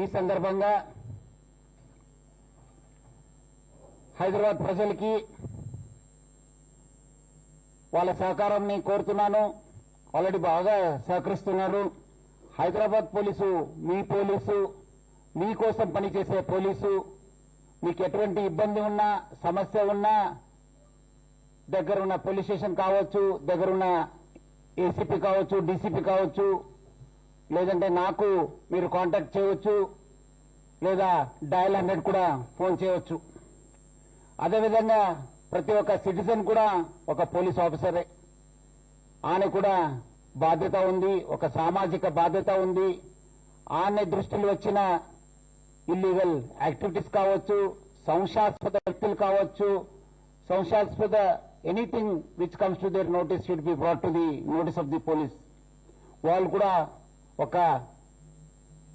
ఈ సందర్భంగా హైదరాబాద్ ప్రజలకి వాళ్ళ సహకారాన్ని కోరుతున్నాను. ఆల్రెడీ బాగా సహకరిస్తున్నారు. హైదరాబాద్ పోలీసు మీ పోలీసు మీకోసం పనిచేసే పోలీసు మీకు ఎటువంటి ఇబ్బంది ఉన్నా సమస్య ఉన్నా దగ్గర ఉన్న పోలీస్ స్టేషన్ కావచ్చు దగ్గరున్న ఏసీపీ కావచ్చు డీసీపీ కావచ్చు లేదంటే నాకు మీరు కాంటాక్ట్ చేయవచ్చు లేదా డయల్ హండ్రెడ్ కూడా ఫోన్ చేయవచ్చు. అదేవిధంగా ప్రతి ఒక్క సిటిజన్ కూడా ఒక పోలీస్ ఆఫీసరే ఆయన కూడా బాధ్యత ఉంది ఒక సామాజిక బాధ్యత ఉంది. ఆయన దృష్టిలో వచ్చిన ఇల్లీగల్ యాక్టివిటీస్ కావచ్చు సంశాస్పద వ్యక్తులు కావచ్చు సంశాస్పద anything which comes to their notice should be brought to the notice of the police వాళ్ళు కూడా ఒక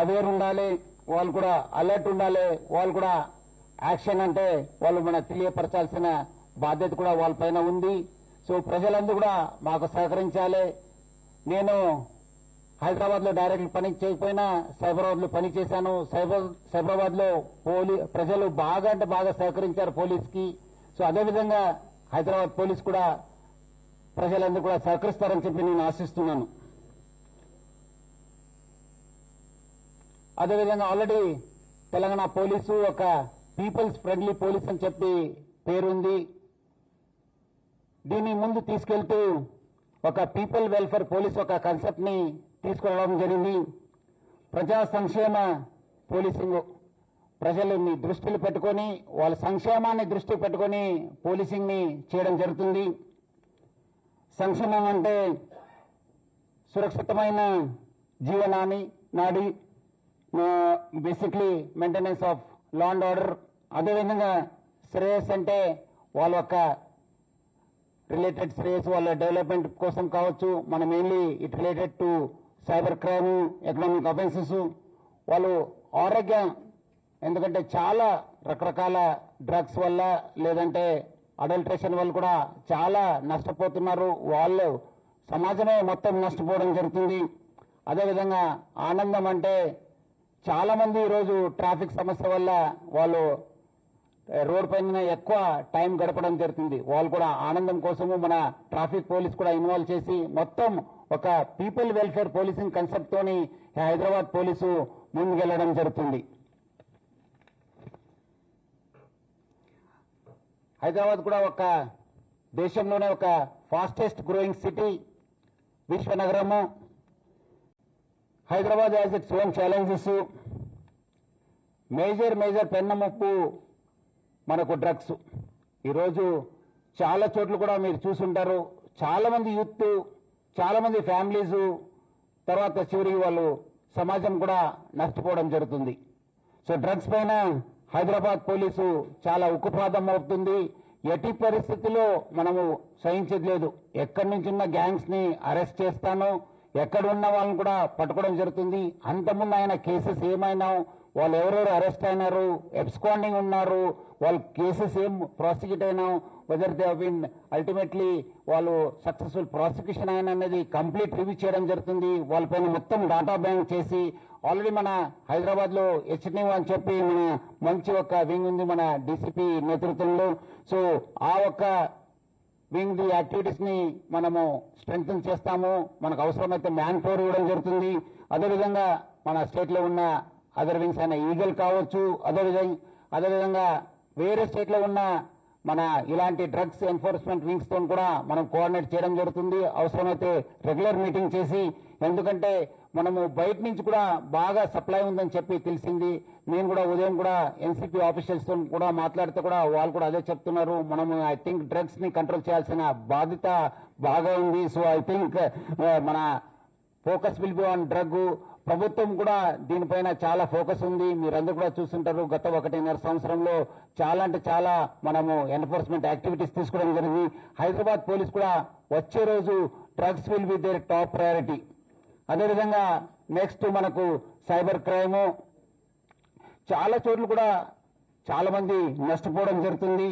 అవేర్ ఉండాలి వాళ్ళు కూడా అలర్ట్ ఉండాలి వాళ్ళు కూడా యాక్షన్ అంటే వాళ్ళు మన తెలియపరచాల్సిన బాధ్యత కూడా వాళ్ళ పైన ఉంది. సో ప్రజలందరూ కూడా మాకు సహకరించాలి. నేను హైదరాబాద్లో డైరెక్ట్ పని చేయకపోయినా సైబరాబాద్లో పని చేశాను. సైబరాబాద్లో పోలీ ప్రజలు బాగా అంటే బాగా సహకరించారు పోలీస్కి సో అదేవిధంగా హైదరాబాద్ పోలీస్ కూడా ప్రజలందరూ కూడా సహకరిస్తారని చెప్పి నేను ఆశిస్తున్నాను. అదేవిధంగా ఆల్రెడీ తెలంగాణ పోలీసు ఒక పీపుల్స్ ఫ్రెండ్లీ పోలీస్ అని చెప్పి పేరుంది. దీన్ని ముందు తీసుకెళ్తూ ఒక పీపుల్ వెల్ఫేర్ పోలీస్ ఒక కాన్సెప్ట్ని తీసుకురావడం జరిగింది. ప్రజా సంక్షేమ పోలీసింగ్ ప్రజలని దృష్టిలో పెట్టుకొని వాళ్ళ సంక్షేమాన్ని దృష్టిలో పెట్టుకొని పోలీసింగ్ని చేయడం జరుగుతుంది. సంక్షేమం అంటే సురక్షితమైన జీవనాన్ని నాడి basically maintenance of law and order అదేవిధంగా శ్రేయస్ అంటే వాళ్ళ యొక్క రిలేటెడ్ శ్రేయస్ వాళ్ళ డెవలప్మెంట్ కోసం కావచ్చు. మన mainly it related to cyber crime economic offences వాళ్ళు ఆరోగ్యం ఎందుకంటే చాలా రకరకాల డ్రగ్స్ వల్ల లేదంటే అడల్ట్రేషన్ వల్ల కూడా చాలా నష్టపోతున్నారు. వాళ్ళు సమాజమే మొత్తం నష్టపోవడం జరుగుతుంది. అదేవిధంగా ఆనందం అంటే చాలా మంది ఈరోజు ట్రాఫిక్ సమస్య వల్ల వాళ్ళు రోడ్ పైన ఎక్కువ టైం గడపడం జరుగుతుంది. వాళ్ళు కూడా ఆనందం కోసము మన ట్రాఫిక్ పోలీస్ కూడా ఇన్వాల్వ్ చేసి మొత్తం ఒక పీపుల్ వెల్ఫేర్ పోలీసింగ్ కన్సెప్ట్ తోని హైదరాబాద్ పోలీసు ముందుకెళ్ళడం జరుగుతుంది. హైదరాబాద్ కూడా ఒక దేశంలోనే ఒక fastest growing city విశ్వనగరము. Hyderabad as its own challenges major major పెన్నముప్పు మనకు డ్రగ్స్ ఈరోజు చాలా చోట్ల కూడా మీరు చూసుంటారు. చాలామంది యూత్ చాలామంది ఫ్యామిలీస్ తర్వాత చివరికి వాళ్ళు సమాజం కూడా నష్టపోవడం జరుగుతుంది. సో డ్రగ్స్ పైన హైదరాబాద్ పోలీసు చాలా ఉక్కుపాదం అవుతుంది ఎట్టి పరిస్థితిలో మనము సహించట్లేదు. ఎక్కడి నుంచి ఉన్న గ్యాంగ్స్ని అరెస్ట్ చేస్తాను. ఎక్కడ ఉన్న వాళ్ళని కూడా పట్టుకోవడం జరుగుతుంది. అంతకుముందు ఆయన కేసెస్ ఏమైనా వాళ్ళు ఎవరెవరు అరెస్ట్ అయినారు ఎబ్స్కాండింగ్ ఉన్నారు వాళ్ళ కేసెస్ ఏం ప్రాసిక్యూట్ అయినా వెదర్ దే బీన్ అల్టిమేట్లీ వాళ్ళు సక్సెస్ఫుల్ ప్రాసిక్యూషన్ అయిన అనేది కంప్లీట్ రివ్యూ చేయడం జరుగుతుంది. వాళ్ళపైన మొత్తం డాటా బ్యాంక్ చేసి ఆల్రెడీ మన హైదరాబాద్లో హెచ్ఎన్యూ అని చెప్పి మన మంచి ఒక వింగ్ ఉంది మన డీసీపీ నేతృత్వంలో. సో ఆ ఒక్క వింగ్ ది యాక్టివిటీస్ని మనము స్ట్రెంగ్ చేస్తాము. మనకు అవసరమైతే మ్యాన్ పవర్ ఇవ్వడం జరుగుతుంది. అదేవిధంగా మన స్టేట్లో ఉన్న అదర్ వింగ్స్ అయిన ఈగల్ కావచ్చు అదేవిధంగా అదేవిధంగా వేరే స్టేట్లో ఉన్న మన ఇలాంటి డ్రగ్స్ ఎన్ఫోర్స్మెంట్ వింగ్స్తో కూడా మనం కోఆర్డినేట్ చేయడం జరుగుతుంది. అవసరమైతే రెగ్యులర్ మీటింగ్ చేసి ఎందుకంటే మనము బయట నుంచి కూడా బాగా సప్లై ఉందని చెప్పి తెలిసింది. నేను కూడా ఉదయం కూడా ఎన్సీపీ ఆఫీషియల్స్తో కూడా మాట్లాడితే కూడా వాళ్ళు కూడా అదే చెప్తున్నారు. మనము ఐ థింక్ డ్రగ్స్ని కంట్రోల్ చేయాల్సిన బాధ్యత బాగా ఉంది. సో ఐ థింక్ మన focus will be on drug ప్రభుత్వం కూడా దీనిపైన చాలా ఫోకస్ ఉంది. మీరందరూ కూడా చూస్తుంటారు గత ఒకటిన్నర సంవత్సరంలో చాలా అంటే చాలా మనము ఎన్ఫోర్స్మెంట్ యాక్టివిటీస్ తీసుకోవడం జరిగింది. హైదరాబాద్ పోలీస్ కూడా వచ్చే రోజు drugs will be their top priority అదేవిధంగా నెక్స్ట్ మనకు సైబర్ క్రైమ్ చాలా చోట్ల కూడా చాలా మంది నష్టపోవడం జరుగుతుంది.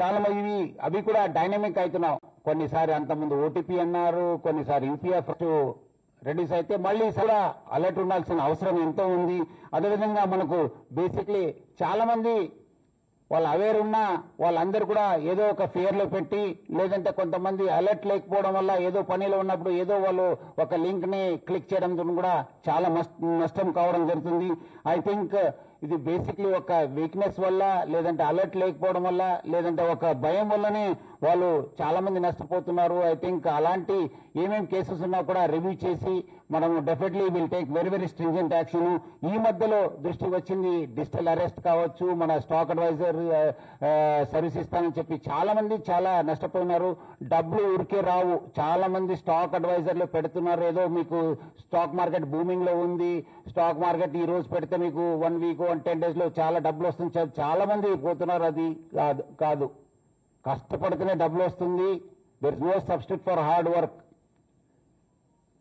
చాలా మంది అవి కూడా డైనమిక్ అవుతున్నాం కొన్నిసారి అంతకుముందు ఓటీపీ అన్నారు కొన్నిసారి యూపీఎఫ్ రెడ్యూస్ అయితే మళ్ళీ కూడా అలర్ట్ ఉండాల్సిన అవసరం ఎంతో ఉంది. అదేవిధంగా మనకు బేసిక్లీ చాలా మంది వాళ్ళు అవేర్ ఉన్నా వాళ్ళందరూ కూడా ఏదో ఒక ఫియర్లో పెట్టి లేదంటే కొంతమంది అలర్ట్ లేకపోవడం వల్ల ఏదో పనిలో ఉన్నప్పుడు ఏదో వాళ్ళు ఒక లింక్ని క్లిక్ చేయడం కూడా చాలా మస్- నష్టం కావడం జరుగుతుంది. ఐ థింక్ ఇది బేసిక్లీ ఒక వీక్నెస్ వల్ల లేదంటే అలర్ట్ లేకపోవడం వల్ల లేదంటే ఒక భయం వల్లనే వాళ్ళు చాలా మంది నష్టపోతున్నారు. ఐ థింక్ అలాంటి ఏమేం కేసెస్ ఉన్నా కూడా రివ్యూ చేసి మనం definitely will take very very stringent action ఈ మధ్యలో దృష్టికి వచ్చింది డిజిటల్ అరెస్ట్ కావచ్చు మన స్టాక్ అడ్వైజర్ సర్వీస్ ఇస్తానని చెప్పి చాలా మంది చాలా నష్టపోయినారు. డబ్బులు ఊరికే రావు. చాలా మంది స్టాక్ అడ్వైజర్లు పెడుతున్నారు. ఏదో మీకు స్టాక్ మార్కెట్ బూమింగ్లో ఉంది. స్టాక్ మార్కెట్ ఈ రోజు పెడితే మీకు వన్ వీక్ వన్ టెన్ డేస్లో చాలా డబ్బులు వస్తుంది. చాలా మంది పోతున్నారు. అది కాదు కాదు. కష్టపడితేనే డబ్బులు వస్తుంది. There is no substitute for hard work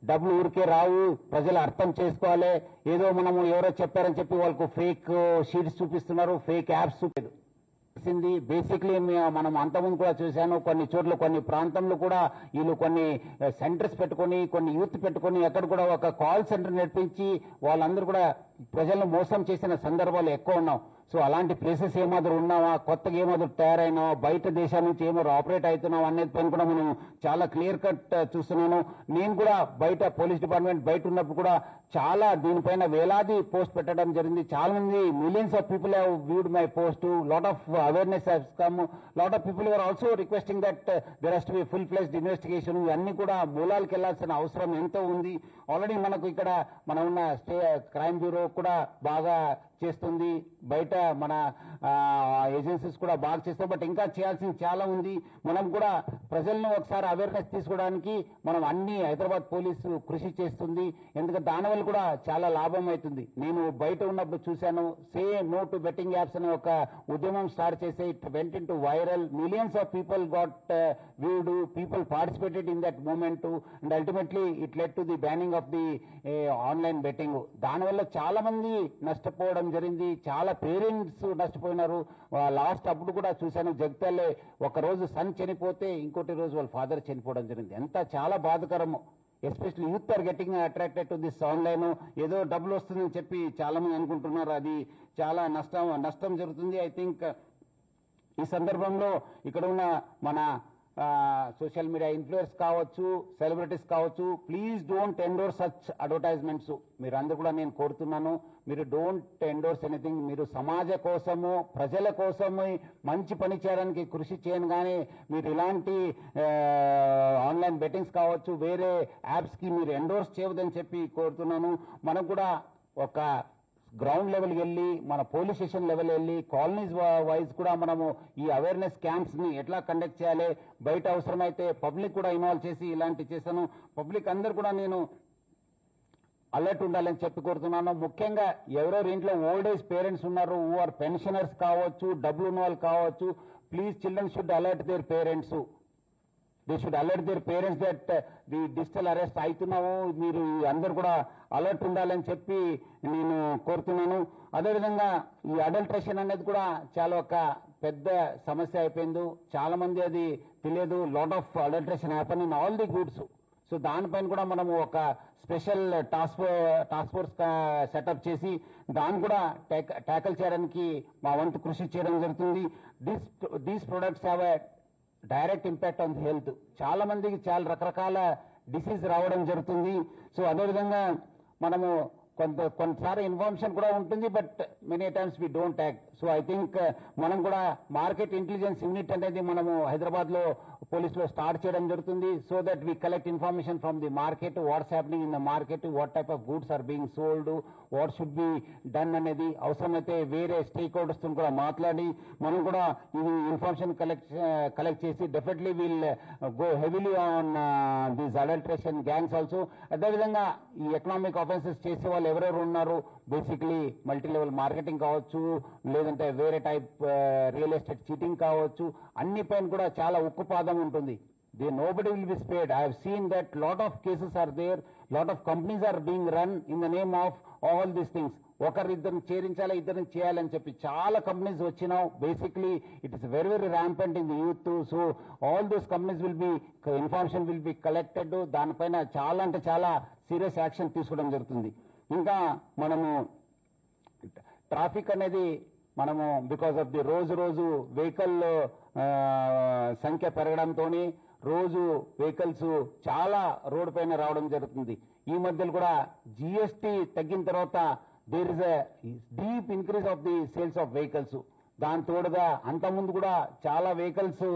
డబ్బులు ఊరికే రావు. ప్రజలు అర్థం చేసుకోవాలి. ఏదో మనము ఎవరో చెప్పారని చెప్పి వాళ్ళకు ఫేక్ షీట్స్ చూపిస్తున్నారు. ఫేక్ యాప్స్ చూపేది తెలిసింది. బేసిక్లీ మనం అంతకుముందు కూడా చూశాను. కొన్ని చోట్ల కొన్ని ప్రాంతంలో కూడా వీళ్ళు కొన్ని eh, సెంటర్స్ పెట్టుకొని కొన్ని యూత్ పెట్టుకొని అక్కడ కూడా ఒక కాల్ సెంటర్ నడిపించి వాళ్ళందరూ కూడా ప్రజలను మోసం చేసిన సందర్భాలు ఎక్కువ ఉన్నాం. సో అలాంటి ప్లేసెస్ ఏమాదిరి ఉన్నావా? కొత్తగా ఏమాదిరి తయారైనావా? బయట దేశాల నుంచి ఏమాదిరి ఆపరేట్ అవుతున్నావా అనేది పని కూడా మనం చాలా క్లియర్ కట్ uh, చూస్తున్నాను. నేను కూడా బయట పోలీస్ డిపార్ట్మెంట్ బయట ఉన్నప్పుడు కూడా చాలా దీనిపైన వేలాది పోస్ట్ పెట్టడం జరిగింది. చాలా మంది millions of people have viewed my post lot of awareness has come lot of people are also requesting that there has to be full fledged investigation ఇవన్నీ కూడా మూలాలకు వెళ్ళాల్సిన అవసరం ఎంతో ఉంది. ఆల్రెడీ మనకు ఇక్కడ మన ఉన్న స్టే క్రైమ్ బ్యూరో కూడా బాగా చేస్తుంది. బయట మన ఏజెన్సీస్ కూడా బాగా చేస్తాయి బట్ ఇంకా చేయాల్సింది చాలా ఉంది. మనం కూడా ప్రజలను ఒకసారి అవేర్నెస్ తీసుకోవడానికి మనం అన్ని హైదరాబాద్ పోలీసు కృషి చేస్తుంది. ఎందుకంటే దానివల్ల కూడా చాలా లాభం అవుతుంది. నేను బయట ఉన్నప్పుడు చూశాను say no to betting apps అనే ఒక ఉద్యమం స్టార్ట్ చేసి it went into viral millions of people got viewed people participated in that movement and ultimately it led to the banning of the online betting దానివల్ల చాలా మంది నష్టపోవడం జరిగింది. చాలా పేరెంట్స్ నష్టపోయినారు. లాస్ట్ అప్పుడు కూడా చూశాను. జగిత్యాలే ఒకరోజు సన్ చనిపోతే ఇంకోటి రోజు వాళ్ళ ఫాదర్ చనిపోవడం జరిగింది. ఎంత చాలా బాధకరము especially youth are getting attracted to this online ఏదో డబ్బులు వస్తుందని చెప్పి చాలా మంది అనుకుంటున్నారు. అది చాలా నష్టం నష్టం జరుగుతుంది. ఐ థింక్ ఈ సందర్భంలో ఇక్కడ ఉన్న మన సోషల్ మీడియా ఇన్ఫ్లుయెన్స్ కావచ్చు సెలబ్రిటీస్ కావచ్చు please don't endorse such advertisements మీరు అందరూ కూడా నేను కోరుతున్నాను మీరు డోంట్ ఎండోర్స్ ఎనీథింగ్ మీరు సమాజ కోసము ప్రజల కోసము మంచి పని చేయడానికి కృషి చేయను కానీ మీరు ఇలాంటి ఆన్లైన్ బెట్టింగ్స్ కావచ్చు వేరే యాప్స్కి మీరు ఎండోర్స్ చేయవద్దని చెప్పి కోరుతున్నాను. మనకు కూడా ఒక గ్రౌండ్ లెవెల్ వెళ్ళి మన పోలీస్ స్టేషన్ లెవెల్ వెళ్ళి కాలనీస్ వైజ్ కూడా మనము ఈ అవేర్నెస్ క్యాంప్స్ని ఎట్లా కండక్ట్ చేయాలి బయట అవసరమైతే పబ్లిక్ కూడా ఇన్వాల్వ్ చేసి ఇలాంటి చేశాను. పబ్లిక్ అందరు కూడా నేను అలర్ట్ ఉండాలని చెప్పి కోరుతున్నాను. ముఖ్యంగా ఎవరెవరు ఇంట్లో ఓల్డ్ ఏజ్ పేరెంట్స్ ఉన్నారు ఆర్ పెన్షనర్స్ కావచ్చు డబ్బులు ఉన్న వాళ్ళు కావచ్చు please children should alert their parents they should alert their parents that the digital arrest అవుతున్నాము మీరు అందరు కూడా అలర్ట్ ఉండాలని చెప్పి నేను కోరుతున్నాను. అదేవిధంగా ఈ అడల్ట్రేషన్ అనేది కూడా చాలా ఒక పెద్ద సమస్య అయిపోయింది. చాలా మంది అది తెలియదు. Lot of adulteration happen in all the goods so దానిపైన కూడా మనము ఒక special task task force setup చేసి దాన్ని కూడా ట్యాకల్ చేయడానికి మా వంతు కృషి చేయడం జరుగుతుంది. These these products have direct impact on health. చాలా మందికి చాలా రకరకాల డిసీజ్ రావడం జరుగుతుంది. సో అదేవిధంగా మనము కొంత కొంతసారి ఇన్ఫర్మేషన్ కూడా ఉంటుంది but many times we don't act so I think మనం కూడా మార్కెట్ ఇంటెలిజెన్స్ యూనిట్ అనేది మనము హైదరాబాద్లో పోలీసులో స్టార్ట్ చేయడం జరుగుతుంది so that we collect information from the market what's happening in the market what type of goods are being sold what should be done అనేది అవసరమైతే వేరే స్టేక్ హోల్డర్స్తో కూడా మాట్లాడి మనం కూడా ఈ ఇన్ఫర్మేషన్ కలెక్ట్ కలెక్ట్ చేసి definitely will go heavily on this adulteration gangs also అదేవిధంగా ఈ ఎకనామిక్ ఆఫెన్సెస్ చేసే వాళ్ళు ఎవరెవరు ఉన్నారు బేసిక్లీ మల్టీ లెవెల్ మార్కెటింగ్ కావచ్చు లేదంటే వేరే టైప్ రియల్ ఎస్టేట్ చీటింగ్ కావచ్చు అన్ని పైన కూడా చాలా ఉక్కుపాదం ఉంటుంది. They no will be spared I seen that lot of cases are there lot of companies are being run in the name of all these things ఒకరిద్దరిని చేరించాలి ఇద్దరిని చేయాలని చెప్పి చాలా కంపెనీస్ వచ్చినావు. Basically it is very very rampant in the youth so all those companies will be information will be collected దానిపైన చాలా అంటే చాలా సీరియస్ యాక్షన్ తీసుకోవడం జరుగుతుంది. ఇంకా మనము ట్రాఫిక్ అనేది మనము బికాస్ ఆఫ్ ది రోజు రోజు వెహికల్ సంఖ్య పెరగడంతో రోజు వెహికల్స్ చాలా రోడ్ పైన రావడం జరుగుతుంది. ఈ మధ్యలో కూడా జిఎస్టీ తగ్గిన తర్వాత there is a deep increase of the sales of vehicles దాని తోడుగా అంతకుముందు కూడా చాలా వెహికల్స్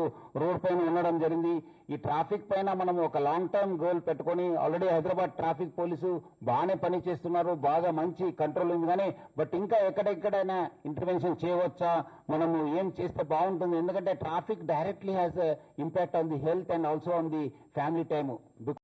రోడ్ పైన ఉండడం జరిగింది. ఈ ట్రాఫిక్ పైన మనం ఒక లాంగ్ టర్మ్ గోల్ పెట్టుకొని ఆల్రెడీ హైదరాబాద్ ట్రాఫిక్ పోలీసు బాగానే పని చేస్తున్నారు. బాగా మంచి కంట్రోల్ ఉంది కానీ బట్ ఇంకా ఎక్కడెక్కడైనా ఇంటర్వెన్షన్ చేయవచ్చా? మనము ఏం చేస్తే బాగుంటుంది? ఎందుకంటే traffic directly has impact on the health and also on the family time